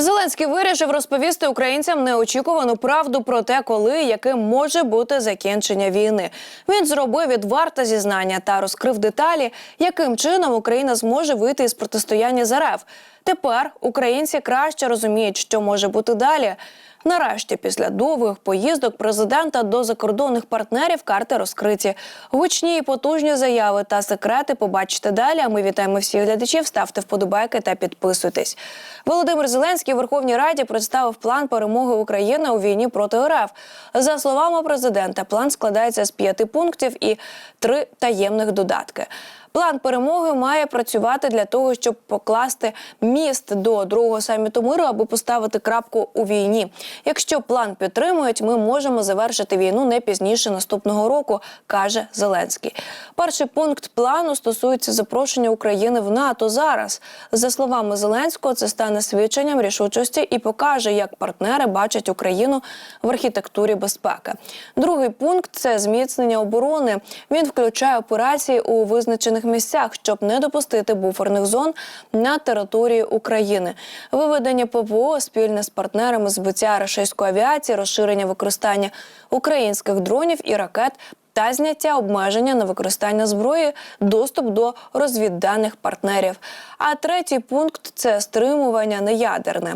Зеленський вирішив розповісти українцям неочікувану правду про те, коли і яким може бути закінчення війни. Він зробив відверте зізнання та розкрив деталі, яким чином Україна зможе вийти із протистояння з РФ. Тепер українці краще розуміють, що може бути далі. Нарешті, після довгих поїздок президента до закордонних партнерів карти розкриті. Гучні і потужні заяви та секрети побачите далі. А ми вітаємо всіх глядачів. Ставте вподобайки та підписуйтесь. Володимир Зеленський у Верховній Раді представив план перемоги України у війні проти РФ. За словами президента, план складається з п'яти пунктів і три таємних додатки. План перемоги має працювати для того, щоб покласти міст до другого саміту миру, аби поставити крапку у війні. Якщо план підтримують, ми можемо завершити війну не пізніше наступного року, каже Зеленський. Перший пункт плану стосується запрошення України в НАТО зараз. За словами Зеленського, це стане свідченням рішучості і покаже, як партнери бачать Україну в архітектурі безпеки. Другий пункт це зміцнення оборони. Він включає операції у визначених місцях, щоб не допустити буферних зон на території України. Виведення ППО спільне з партнерами збиття рашистської авіації, розширення використання українських дронів і ракет. Та зняття обмеження на використання зброї, доступ до розвідданих партнерів. А третій пункт це стримування неядерне.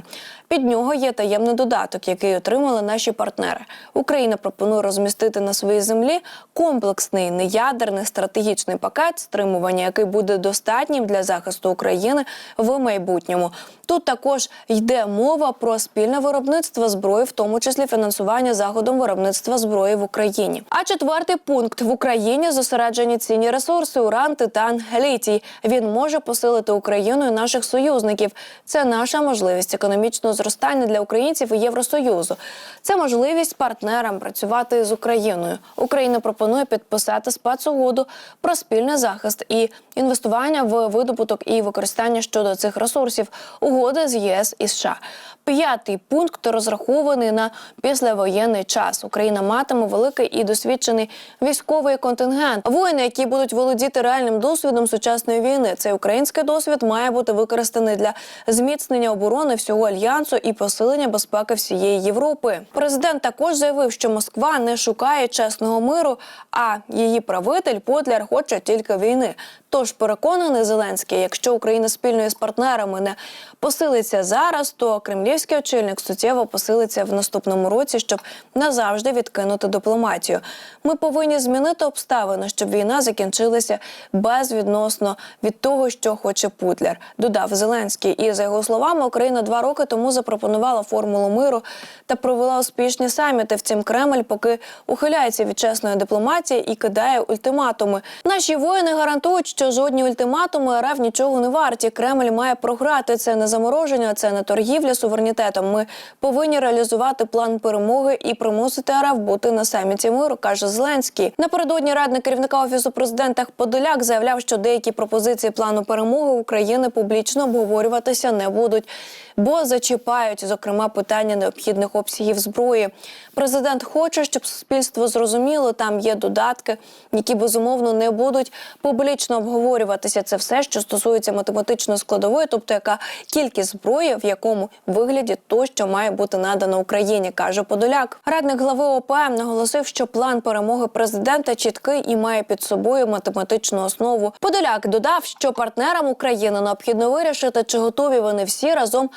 Під нього є таємний додаток, який отримали наші партнери. Україна пропонує розмістити на своїй землі комплексний неядерний стратегічний пакет стримування, який буде достатнім для захисту України в майбутньому. Тут також йде мова про спільне виробництво зброї, в тому числі фінансування заходом виробництва зброї в Україні. А четвертий пункт в Україні зосереджені цінні ресурси: уран, титан, літій. Він може посилити Україну і наших союзників. Це наша можливість економічного зростання для українців і Євросоюзу. Це можливість партнерам працювати з Україною. Україна пропонує підписати спецугоду про спільний захист і інвестування в видобуток і використання щодо цих ресурсів. Угоди з ЄС і США. П'ятий пункт розрахований на післявоєнний час. Україна матиме великий і досвідчений військовий контингент. Воїни, які будуть володіти реальним досвідом сучасної війни. Цей український досвід має бути використаний для зміцнення оборони всього альянсу і посилення безпеки всієї Європи. Президент також заявив, що Москва не шукає чесного миру, а її правитель Потляр хоче тільки війни. Тож переконаний Зеленський, якщо Україна спільно з партнерами не посилиться зараз, то кремлівський очільник суттєво посилиться в наступному році, щоб назавжди відкинути дипломатію. Ми повинні змінити обставини, щоб війна закінчилася безвідносно від того, що хоче Путлер, додав Зеленський. І за його словами, Україна два роки тому запропонувала формулу миру та провела успішні саміти. Втім, Кремль поки ухиляється від чесної дипломатії і кидає ультиматуми. Наші воїни гарантують, що жодні ультиматуми РФ нічого не варті. Кремль має програти це не замороження, це не торгівля суверенітетом. Ми повинні реалізувати план перемоги і примусити РФ бути на саміті миру, каже Зеленський. Напередодні радник керівника офісу президента Подоляк заявляв, що деякі пропозиції плану перемоги України публічно обговорюватися не будуть, бо зачіпають зокрема питання необхідних обсягів зброї. Президент хоче, щоб суспільство зрозуміло, там є додатки, які безумовно не будуть публічно обговорюватися. Це все, що стосується математичної складової, тобто яка кількість зброї, в якому вигляді то, що має бути надано Україні, каже Подоляк. Радник глави ОПМ наголосив, що план перемоги президента чіткий і має під собою математичну основу. Подоляк додав, що партнерам України необхідно вирішити, чи готові вони всі разом.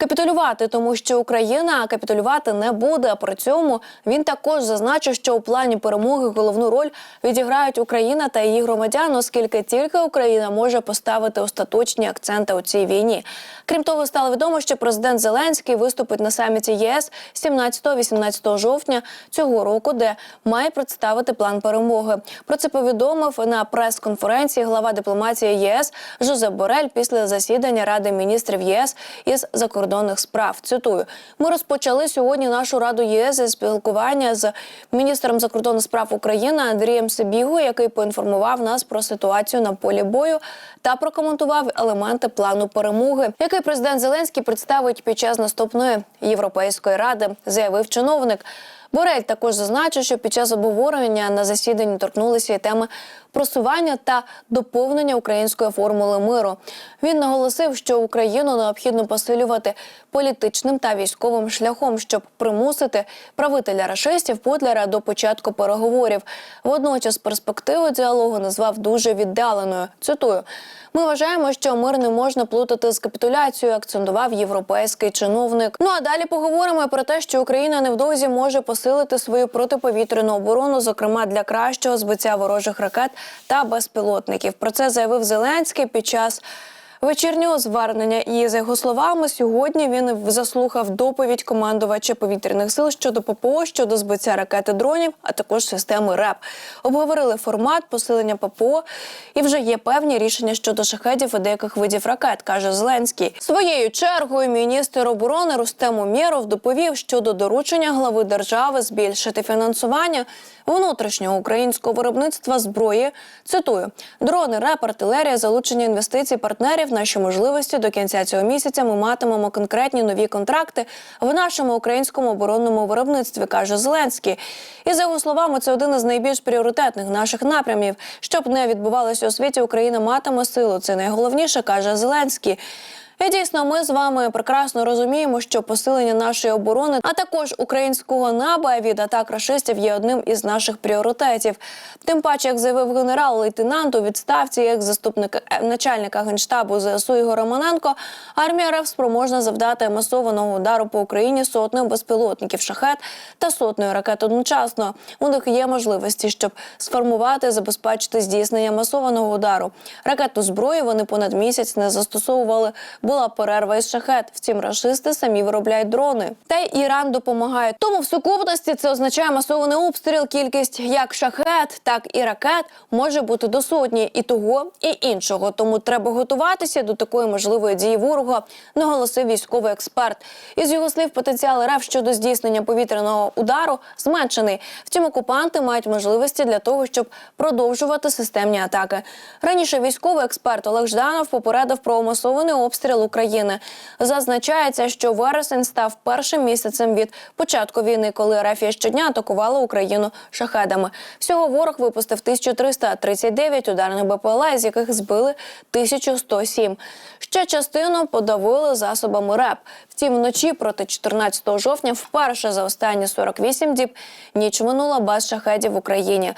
Капітулювати, тому що Україна капітулювати не буде. При цьому він також зазначив, що у плані перемоги головну роль відіграють Україна та її громадяни, оскільки тільки Україна може поставити остаточні акценти у цій війні. Крім того, стало відомо, що президент Зеленський виступить на саміті ЄС 17-18 жовтня цього року, де має представити план перемоги. Про це повідомив на прес-конференції глава дипломатії ЄС Жозеп Борель після засідання Ради міністрів ЄС із закордонних справ. Цитую: ми розпочали сьогодні нашу раду ЄС зі спілкування з міністром закордонних справ України Андрієм Сибігу, який поінформував нас про ситуацію на полі бою та прокоментував елементи плану перемоги, який президент Зеленський представить під час наступної європейської ради, заявив чиновник. Борель також зазначив, що під час обговорення на засіданні торкнулися і теми просування та доповнення української формули миру. Він наголосив, що Україну необхідно посилювати політичним та військовим шляхом, щоб примусити правителя рашистів Путлера до початку переговорів. Водночас перспективу діалогу назвав дуже віддаленою. Цитую. Ми вважаємо, що мир не можна плутати з капітуляцією, акцентував європейський чиновник. Ну а далі поговоримо про те, що Україна невдовзі може посилити свою протиповітряну оборону, зокрема для кращого збиття ворожих ракет та безпілотників. Про це заявив Зеленський під час. Вечірнього звернення і за його словами, сьогодні він заслухав доповідь командувача повітряних сил щодо ППО, щодо збиття ракети дронів, а також системи РЕП. Обговорили формат посилення ППО і вже є певні рішення щодо шахедів і деяких видів ракет, каже Зеленський. Своєю чергою міністр оборони Рустем Умєров доповів щодо доручення глави держави збільшити фінансування внутрішнього українського виробництва зброї. Цитую: дрони, РЕП, артилерія, залучення інвестицій партнерів. Наші можливості до кінця цього місяця ми матимемо конкретні нові контракти в нашому українському оборонному виробництві, каже Зеленський. І за його словами, це один із найбільш пріоритетних наших напрямів. Щоб не відбувалося у світі, Україна матиме силу. Це найголовніше, каже Зеленський. І дійсно, ми з вами прекрасно розуміємо, що посилення нашої оборони, а також українського неба від атак рашистів є одним із наших пріоритетів. Тим паче, як заявив генерал-лейтенант у відставці, як заступник е, начальника генштабу ЗСУ Ігор Романенко, армія РФ спроможна завдати масованого удару по Україні сотнею безпілотників шахет та сотнею ракет одночасно. У них є можливості, щоб сформувати, забезпечити здійснення масованого удару. Ракету зброї вони понад місяць не застосовували була перерва із шахет. Втім, рашисти самі виробляють дрони. Та й Іран допомагає. Тому в сукупності це означає масований обстріл. Кількість як шахет, так і ракет може бути до сотні і того, і іншого. Тому треба готуватися до такої можливої дії ворога, наголосив військовий експерт. Із його слів, потенціал РФ щодо здійснення повітряного удару зменшений. Втім, окупанти мають можливості для того, щоб продовжувати системні атаки. Раніше військовий експерт Олег Жданов попередив про масований обстріл України. Зазначається, що вересень став першим місяцем від початку війни, коли Рафія щодня атакувала Україну шахедами. Всього ворог випустив 1339 ударних БПЛА, з яких збили 1107. Ще частину подавили засобами РЕП. Втім, вночі проти 14 жовтня, вперше за останні 48 діб, ніч минула без шахедів в Україні.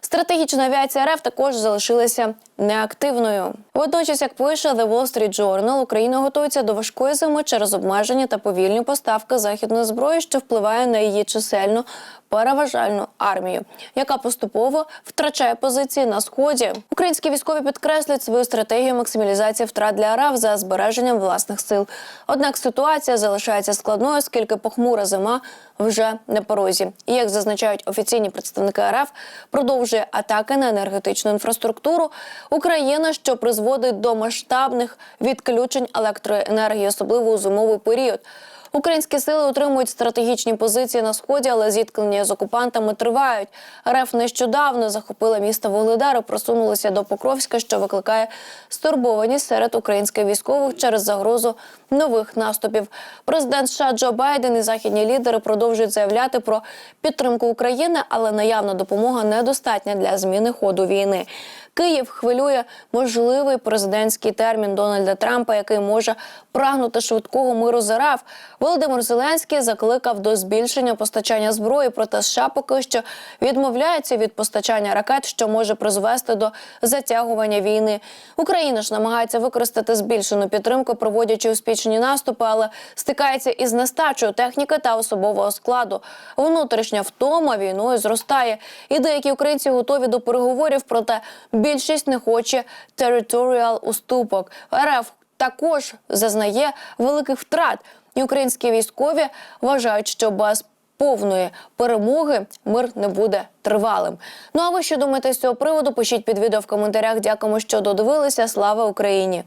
Стратегічна авіація РФ також залишилася неактивною. Водночас, як пише The Wall Street Journal, Україна готується до важкої зими через обмеження та повільні поставки західної зброї, що впливає на її чисельну переважальну армію, яка поступово втрачає позиції на сході. Українські військові підкреслюють свою стратегію максималізації втрат для РФ за збереженням власних сил. Однак ситуація залишається складною, оскільки похмура зима вже на порозі. І як зазначають офіційні представники РФ, продовжує атаки на енергетичну інфраструктуру України, що призводить до масштабних відключень електроенергії, особливо у зимовий період. Українські сили утримують стратегічні позиції на сході, але зіткнення з окупантами тривають. РФ нещодавно захопила місто Вугледар і просунулася до Покровська, що викликає стурбованість серед українських військових через загрозу нових наступів. Президент США Джо Байден і західні лідери продовжують заявляти про підтримку України, але наявна допомога недостатня для зміни ходу війни. Київ хвилює можливий президентський термін Дональда Трампа, який може прагнути швидкого миру з РФ. Володимир Зеленський закликав до збільшення постачання зброї, проте США поки що відмовляється від постачання ракет, що може призвести до затягування війни. Україна ж намагається використати збільшену підтримку, проводячи успішні наступи, але стикається із нестачою техніки та особового складу. Внутрішня втома війною зростає. І деякі українці готові до переговорів, проте більшість не хоче територіал уступок. РФ також зазнає великих втрат. І українські військові вважають, що без повної перемоги мир не буде тривалим. Ну а ви що думаєте з цього приводу? Пишіть під відео в коментарях. Дякуємо, що додивилися. Слава Україні!